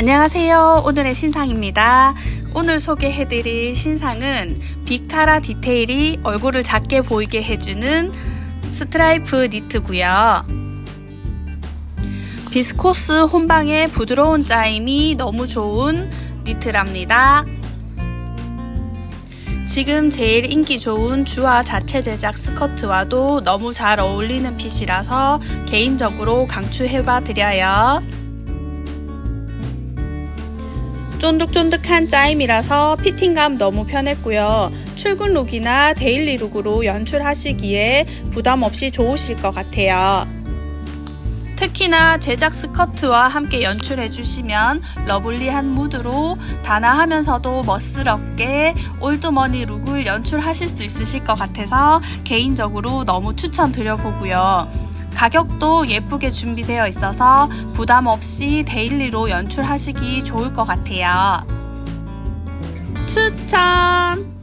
안녕하세요. 오늘의 신상입니다. 오늘 소개해드릴 신상은 비카라 디테일이 얼굴을 작게 보이게 해주는 스트라이프 니트고요. 비스코스 혼방의 부드러운 짜임이 너무 좋은 니트랍니다. 지금 제일 인기 좋은 주화 자체 제작 스커트와도 너무 잘 어울리는 핏이라서 개인적으로 강추해봐 드려요. 쫀득쫀득한 짜임이라서 피팅감 너무 편했고요. 출근 룩이나 데일리 룩으로 연출하시기에 부담 없이 좋으실 것 같아요. 특히나 제작 스커트와 함께 연출해 주시면 러블리한 무드로 단아하면서도 멋스럽게 올드머니 룩을 연출하실 수 있으실 것 같아서 개인적으로 너무 추천드려 보고요. 가격도 예쁘게 준비되어 있어서 부담 없이 데일리로 연출하시기 좋을 것 같아요. 추천!